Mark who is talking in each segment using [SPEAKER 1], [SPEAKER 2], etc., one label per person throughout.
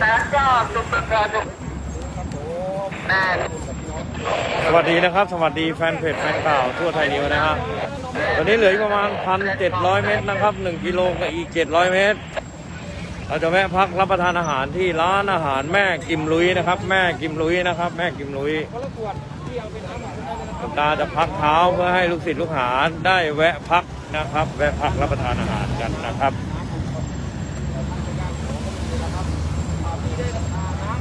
[SPEAKER 1] สนก้าจุดแปดจุดแน่
[SPEAKER 2] สวัสดีนะครับ สวัสดีแฟนเพจแฟนข่าวทั่วไทยนิวนะฮะตอนนี้เหลืออีกประมาณ 1,700 เมตรนะครับ 1 กิโลกับอีก 700 เมตร เราจะแวะพักรับประทานอาหารที่ร้านอาหารแม่กิมลุยนะครับ แม่กิมลุยนะครับ แม่กิมลุยคุณตาจะพักเท้าเพื่อให้ลูกศิษย์ลูกหาได้แวะพักนะครับ แวะพักรับประทานอาหารกันนะครับ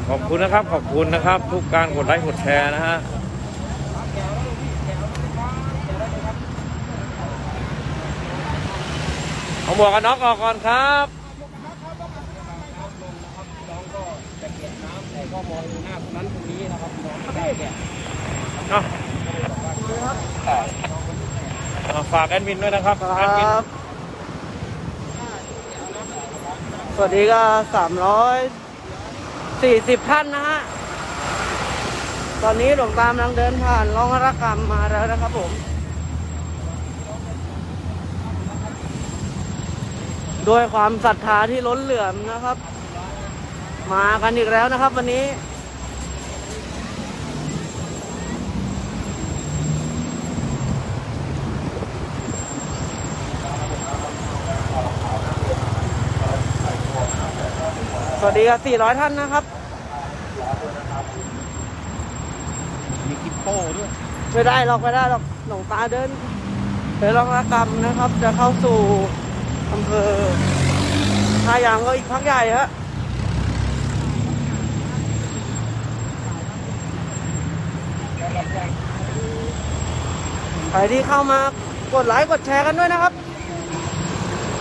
[SPEAKER 2] ขอบคุณนะครับ ขอบคุณนะครับ ทุกการกดไลค์กดแชร์นะฮะเอาหมวกกันน็อกออกก่อนครับเอาเอาฝากแอดมินด้วยนะครับแอดมิน
[SPEAKER 3] ครับสวัสดีก็สามร้อย สี่สิบท่านนะฮะ ตอนนี้หลวงตามกำลังเดินผ่านร้องระกรรมมาแล้วนะครับผม ด้วยความศรัทธาที่ล้นเหลื่อมนะครับ มากันอีกแล้วนะครับ วันนี้ วัสดีครับ400 ท่านนะครับ
[SPEAKER 2] มีกิปโป้ด้วย
[SPEAKER 3] ไม่ได้หรอกไม่ได้หรอกหลวงตาเดินเดินรองระกรรมนะครับ จะเข้าสู่อำเภอท่ายางก็อีกพักใหญ่ฮะใครที่เข้ามากดไลค์กดแชร์กันด้วยนะครับ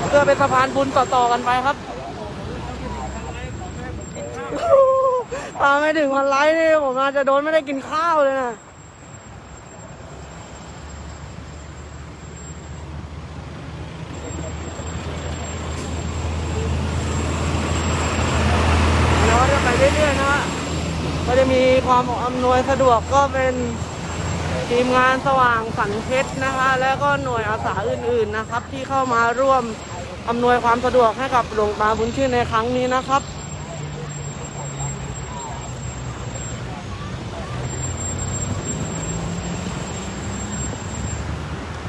[SPEAKER 3] เพื่อเป็นสะพานบุญต่อๆกันไปครับ ตามไม่ถึงพันไลค์นี่ผมอาจจะโดนไม่ได้กินข้าวเลยนะแล้วจะไปเรื่อยๆนะฮะก็จะมีความอำนวยสะดวกก็เป็นทีมงานสว่างสันเพชรนะคะ แล้วก็หน่วยอาสาอื่นๆนะครับ ที่เข้ามาร่วมอำนวยความสะดวกให้กับหลวงตาบุญชื่นในครั้งนี้นะครับ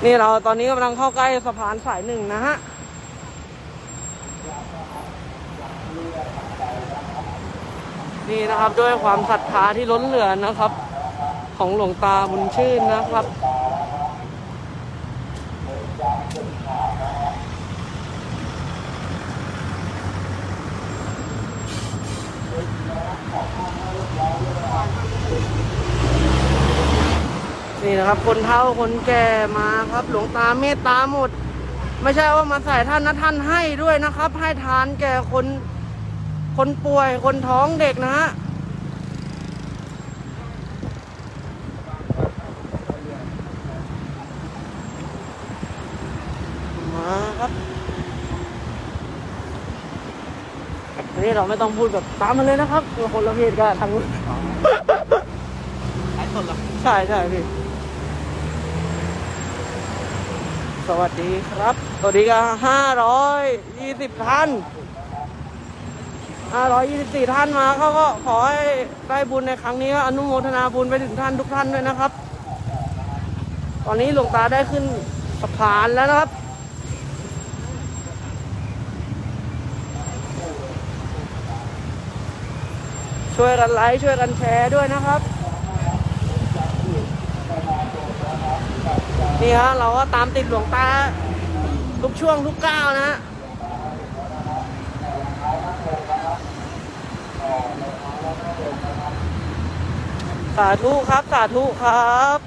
[SPEAKER 3] นี่เราตอนนี้กำลังเข้าใกล้สะพานสายหนึ่งนะฮะนี่นะครับด้วยความศรัทธาที่ล้นเหลือนะครับ ของหลวงตาบุญชื่นนะครับ นี่นะครับ คนเฒ่าคนแก่มาครับ หลวงตาเมตตาหมด ไม่ใช่ว่ามาใส่ท่านนะท่านให้ด้วยนะครับ ให้ทานแก่คนคนป่วยคนท้องเด็กนะฮะมาครับอันนี้เราไม่ต้องพูดแบบตามมาเลยนะครับคือคนละเพศกันทางนู้น
[SPEAKER 2] ไลฟ์สดเหรอ
[SPEAKER 3] ใช่ใช่พี่ สวัสดีครับ สวัสดีครับห้าร้อยยี่สิบท่านห้าร้อยยี่สิบสี่ท่านมาเขาก็ขอให้ได้บุญในครั้งนี้ก็อนุโมทนาบุญไปถึงท่านทุกท่านด้วยนะครับ ตอนนี้หลวงตาได้ขึ้นสะพานแล้วนะครับช่วยกันไลค์ช่วยกันแชร์ด้วยนะครับ นี่ฮะเราก็ตามติดหลวงตาทุกช่วงทุกก้าวนะฮะสาธุครับ สาธุครับ